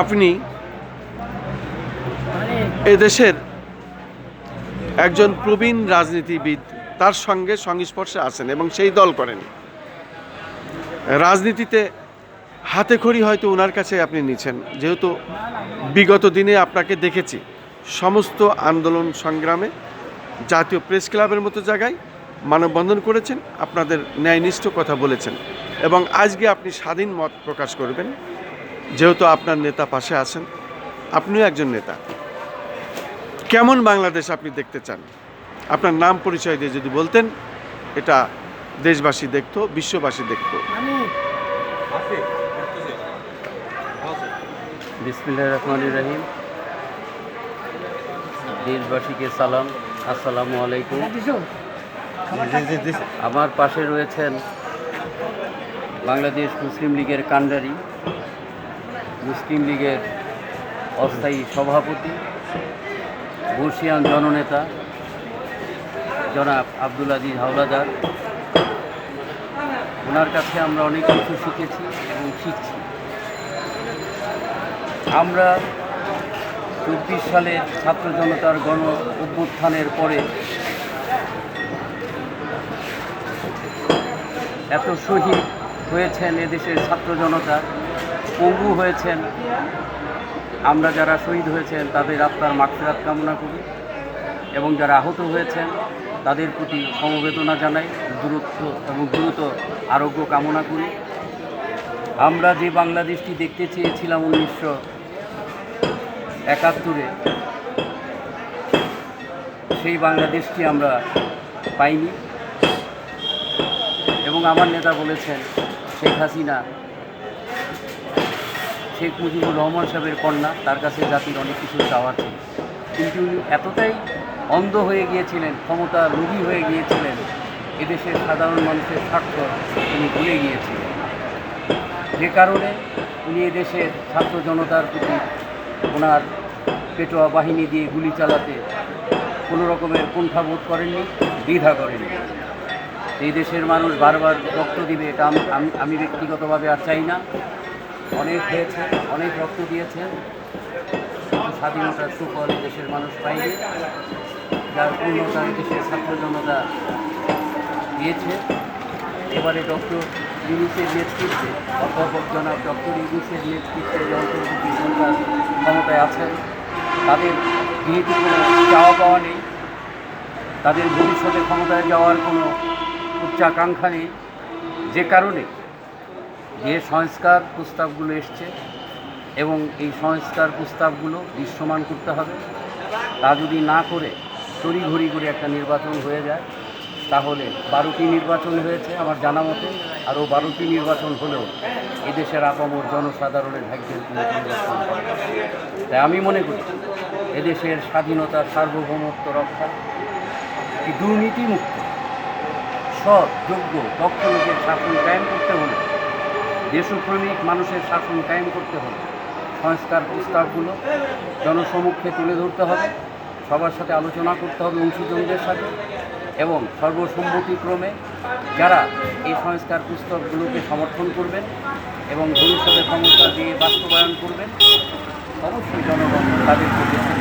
আপনি এদেশের একজন প্রবীণ রাজনীতিবিদ, তার সঙ্গে সংস্পর্শে আছেন এবং সেই দল করেন। রাজনীতিতে হাতে খড়ি হয়তো ওনার কাছে আপনি নিচ্ছেন যেহেতু বিগত দিনে আপনাকে দেখেছি সমস্ত আন্দোলন সংগ্রামে, জাতীয় প্রেস ক্লাবের মতো জায়গায় মানববন্ধন করেছেন, আপনাদের ন্যায়নিষ্ঠ কথা বলেছেন। এবং আজকে আপনি স্বাধীন মত প্রকাশ করবেন যেহেতু আপনার নেতা পাশে আছেন আপনিও একজন নেতা। কেমন বাংলাদেশ আপনি দেখতে চান? আপনার নাম পরিচয় দিয়ে যদি বলতেন এটা দেশবাসী দেখতো বিশ্ববাসী দেখতো। রহমান রহিম। দেশবাসীকে সালাম আসসালামু আলাইকুম। আমার পাশে রয়েছেন বাংলাদেশ মুসলিম লীগের কাণ্ডারি, মুসলিম লীগের অস্থায়ী সভাপতি, বর্ষিয়ান জননেতা, জনাব আব্দুল আজিজ হাওলাদার। ওনার কাছে আমরা অনেক কিছু শিখেছি এবং শিখছি। আমরা চব্বিশ সালের ছাত্র জনতার গণ অভ্যুত্থানের পরে এত শহীদ হয়েছেন এদেশের ছাত্র জনতা, পঙ্গু হয়েছেন। আমরা যারা শহীদ হয়েছেন, তাদের আত্মার মাগফিরাত কামনা করি এবং যারা আহত হয়েছেন, তাদের প্রতি সমবেদনা জানাই, দূরত্ব এবং দ্রুত আরোগ্য কামনা করি। আমরা যে বাংলাদেশটি দেখতে চেয়েছিলাম উনিশশো একাত্তরে, সেই বাংলাদেশটি আমরা পাইনি। এবং আমার নেতা বলেছেন শেখ হাসিনা, শেখ মুজিবুর রহমান সাহেবের কন্যা, তার কাছে জাতির অনেক কিছু চাওয়ার ছিল। কিন্তু উনি এতটাই অন্ধ হয়ে গিয়েছিলেন, ক্ষমতা লোভী হয়ে গিয়েছিলেন, এদেশের সাধারণ মানুষের স্বার্থ তিনি ভুলে গিয়েছিলেন। যে কারণে উনি এদেশের ছাত্র জনতার প্রতি ওনার পেটোয়া বাহিনী দিয়ে গুলি চালাতে কোনো রকমের কুণ্ঠাবোধ করেননি, দ্বিধা করেননি। এই দেশের মানুষ বারবার রক্ত দিবে, এটা আমি আমি- ব্যক্তিগতভাবে আর চাই না। অনেক হয়েছে, অনেক রক্ত কিন্তু স্বাধীনতার সুফল দেশের মানুষ পাইনি যার পূর্ণতা দেশের ছাত্র জনতা দিয়েছে। এবারে ডক্টর ইউনুসের নেতৃত্বে, অধ্যাপক জনাব ডক্টর ইউনুসের নেতৃত্বে যে অন্তর্বর্তী সরকার ক্ষমতায় আছেন, তাদের যেহেতু কোনো চাওয়া পাওয়া নেই, তাদের ভবিষ্যতে ক্ষমতায় যাওয়ার কোনো উচ্চাকাঙ্ক্ষা নেই যে কারণে যে সংস্কার প্রস্তাবগুলো এসছে এবং এই সংস্কার প্রস্তাবগুলো দৃশ্যমান করতে হবে, তা যদি না করে তড়িঘড়ি করে একটা নির্বাচন হয়ে যায়, তাহলে বারোটি নির্বাচন হয়েছে আমার জানা মতে, আরও বারোটি নির্বাচন হলেও এদেশের আপামর জনসাধারণের ভাগ্যের কোনো পরিবর্তন তাই আমি মনে করি এদেশের স্বাধীনতার সার্বভৌমত্ব রক্ষা, দুর্নীতিমুক্ত সৎ, যোগ্য, দক্ষ লোকের শাসন কায়েম করতে হলে, দেশপ্রেমিক মানুষের শাসন কায়েম করতে হলে সংস্কার প্রস্তাবগুলো জনসমক্ষে তুলে ধরতে হবে, সবার সাথে আলোচনা করতে হবে অংশীজনদের সাথে এবং সর্বসম্মতিক্রমে যারা এই সংস্কার পুস্তকগুলোকে সমর্থন করবেন এবং ভবিষ্যতে ক্ষমতা দিয়ে বাস্তবায়ন করবেন, অবশ্যই জনগণ তাদেরকে বেছে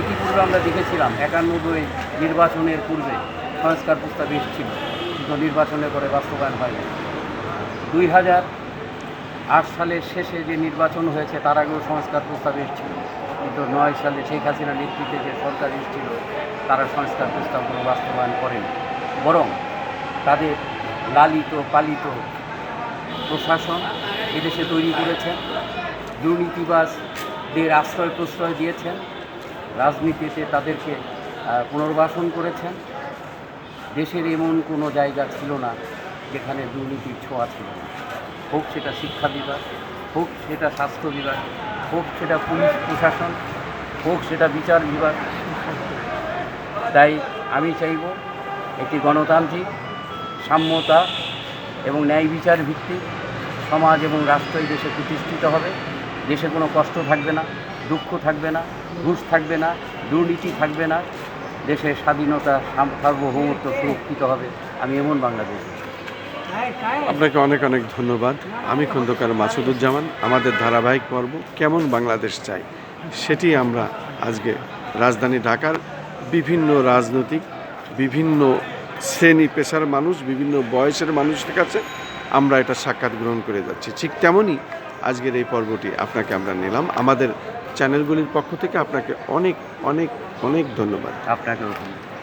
ইতিপূর্বে আমরা দেখেছিলাম একানব্বই নির্বাচনের পূর্বে সংস্কার প্রস্তাব এসেছিল। কিন্তু নির্বাচনের পরে বাস্তবায়ন হয়নি। দুই হাজার আট সালের শেষে যে নির্বাচন হয়েছে, তার আগেও সংস্কার প্রস্তাব এসেছিল। কিন্তু নয় সালে শেখ হাসিনা নেতৃত্বে যে সরকার এসেছিল, তারা সংস্কার প্রস্তাবগুলো বাস্তবায়ন করেনি। বরং তাদের লালিত, পালিত প্রশাসন এদেশে তৈরি করেছেন দুর্নীতিবাজদের আশ্রয় প্রশ্রয় দিয়েছেন রাজনীতিতে তাদেরকে পুনর্বাসন করেছেন দেশের এমন কোনো জায়গা ছিল না যেখানে দুর্নীতির ছোঁয়া ছিল না। হোক সেটা শিক্ষা বিভাগ, হোক সেটা স্বাস্থ্য বিভাগ, হোক সেটা পুলিশ প্রশাসন, হোক সেটা বিচার বিভাগ। তাই আমি চাইব একটি গণতান্ত্রিক, সাম্যতা এবং ন্যায় বিচার ভিত্তিক সমাজ এবং রাষ্ট্র এই দেশে প্রতিষ্ঠিত হবে। দেশে কোনো কষ্ট থাকবে না, দুঃখ থাকবে না, ঘুষ থাকবে না, দুর্নীতি থাকবে না। দেশের স্বাধীনতা সার্বভৌমত্ব সুরক্ষিত হবে। আমি এমন বাংলাদেশ। আপনাকে অনেক অনেক ধন্যবাদ। আমি খন্দকার মাসুদুজ্জামান। আমাদের ধারাবাহিক পর্ব কেমন বাংলাদেশ চাই সেটি আমরা আজকে রাজধানী ঢাকার বিভিন্ন রাজনৈতিক, বিভিন্ন শ্রেণি পেশার মানুষ, বিভিন্ন বয়সের মানুষের কাছে আমরা এটা সাক্ষাৎ গ্রহণ করে যাচ্ছি। ঠিক তেমনই আজকের এই পর্বটি আপনাকে আমরা নিলাম। আমাদের চ্যানেলগুলির পক্ষ থেকে আপনাকে অনেক অনেক অনেক ধন্যবাদ। আপনাকে ধন্যবাদ।